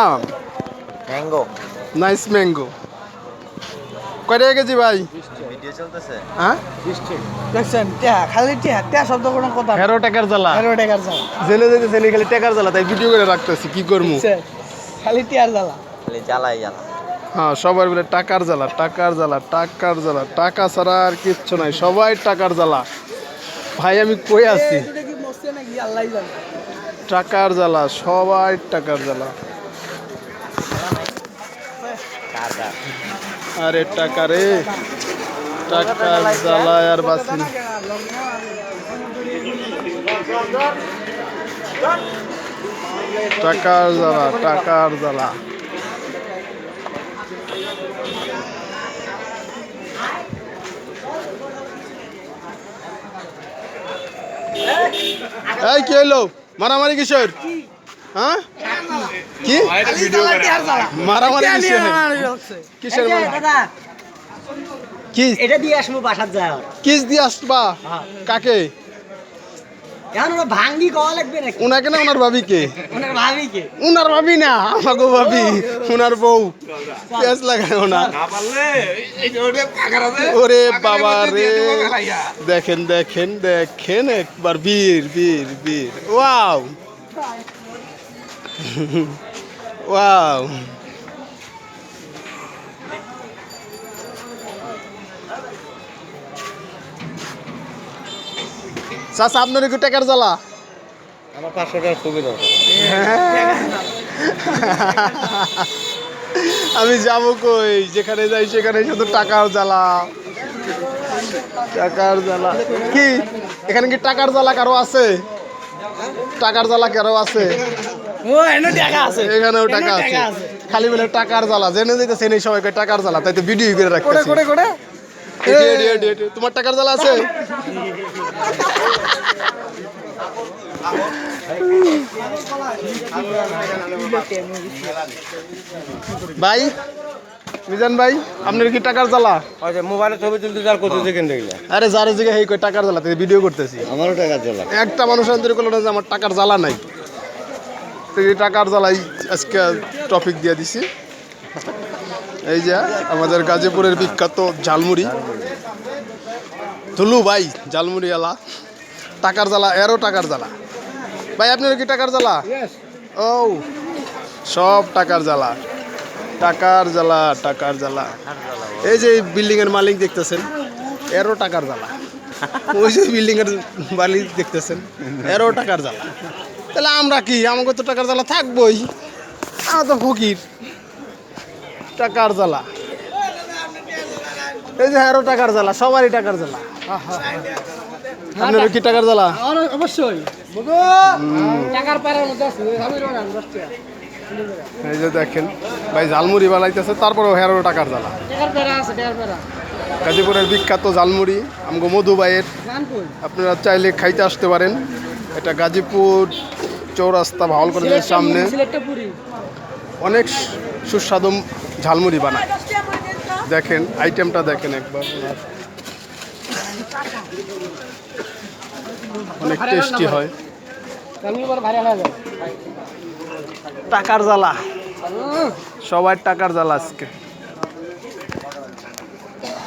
আম mango nice mango কয় টাকা KG ভাই? ভিডিও চলতেছে। হ্যাঁ? দেখছেন খালি টিয়া টিয়া শব্দ কোনো কথা। তেরো টাকার জ্বালা। তেরো টাকার জ্বালা। জেলে যেতে জেলে খালি টাকার জ্বালা তাই ভিডিও করে রাখতেছি কি করব? খালি টিয়ার জ্বালা। খালি জ্বালাই জ্বালা। হ্যাঁ সবার বলে টাকার জ্বালা টাকার জ্বালা টাকার জ্বালা টাকা ছাড়া আর কিচ্ছু নাই সবাই টাকার জ্বালা। ভাই আমি কই আছি? টাকার জ্বালা, সবাই টাকার জ্বালা। আরে টাকা রে, টাকার জ্বালা আর বাসি টাকার জ্বালা টাকার জ্বালা। এই, কি হইল? মারামারি কিশোর হ্যাঁ? কি? মারামারি কিশোর কি এটা দিয়ে আসব বাসার যাওয়ার। কিস দিয়ে আসবা? কাকে? এখন ওরা ভাঙ্গি কওয়া লাগবে নাকি? উনাকে না ওনার ভাবিকে। ওনার ভাবি কে উনার ভাবি না আমাকে ভাবি উনার বউ। পেঁয়াজ লাগায় ওনার। ওরে বাবা রে। দেখেন দেখেন দেখেন একবার বীর বীর বীর। ওয়াও। ওয়াও। চাচা আপনার একটু টাকার জ্বালা। আমার পাঁচশো টাকা খুবই দরকার। আমি যাব কই? যেখানে যাই সেখানে শুধু টাকার জ্বালা। টাকার জ্বালা। কি? এখানে কি টাকার জ্বালা কারও আছে? টাকার জ্বালা কারও আছে? টাকা আছে। এখানেও টাকা আছে। খালি বলে টাকার জ্বালা। জেনে এই টাকার জ্বালা তাই তো ভিডিও করে। তোমার টাকার জ্বালা আছে? ভাই মিজান ভাই আপনার কি টাকার জ্বালা? আচ্ছা মোবাইলে ছবি তুলতে যার কত সেকেন্ড দেখলে আরে যার জায়গায় হেই কই টাকার জ্বালা তাই ভিডিও করতেছি। আমারও টাকার জ্বালা। একটা মানুষ আন্তরিক করল না যে আমার টাকার জ্বালা নাই। তো এই টাকার জ্বালাই আজকে টপিক দিয়ে দিছি। এই যে আমাদের গাজীপুরের বিখ্যাত ঝালমুড়ি। ধুলু ভাই ঝালমুড়ি এলা টাকার জ্বালা এরও টাকার জ্বালা। ভাই আপনার কি টাকার জ্বালা? ও সব টাকার জ্বালা। টাকার জ্বালা টাকার জ্বালা। এই যে বিল্ডিং এর মালিক দেখতেছেন এরও টাকার জ্বালা। ওই যে বিল্ডিং এর মালিক দেখতেছেন এরও টাকার জ্বালা। তাহলে আমরা কি? আমাকে তো টাকার জ্বালা থাকবোই। আমরা তো ফকির। টাকার জ্বালা। এই যে এরও টাকার জ্বালা সবারই টাকার জ্বালা। আপনার কি টাকার জ্বালা? অবশ্যই। টাকার পাড়ার মধ্যে এই যে দেখেন ভাই ঝালমুড়ি বানাইতেছে তারপরেও হেরো টাকার জ্বালা। টাকার পাড়া গাজীপুরের বিখ্যাত ঝালমুড়ি আমগো মধু ভাইয়ের। আপনারা চাইলে খাইতে আসতে পারেন। এটা গাজীপুর চৌরাস্তা ভাওয়াল কলেজের সামনে। অনেক সুস্বাদু ঝালমুড়ি বানায়। দেখেন আইটেমটা দেখেন একবার। অনেক টেস্টি হয়। টাকার জ্বালা। সবার টাকার জ্বালা আজকে।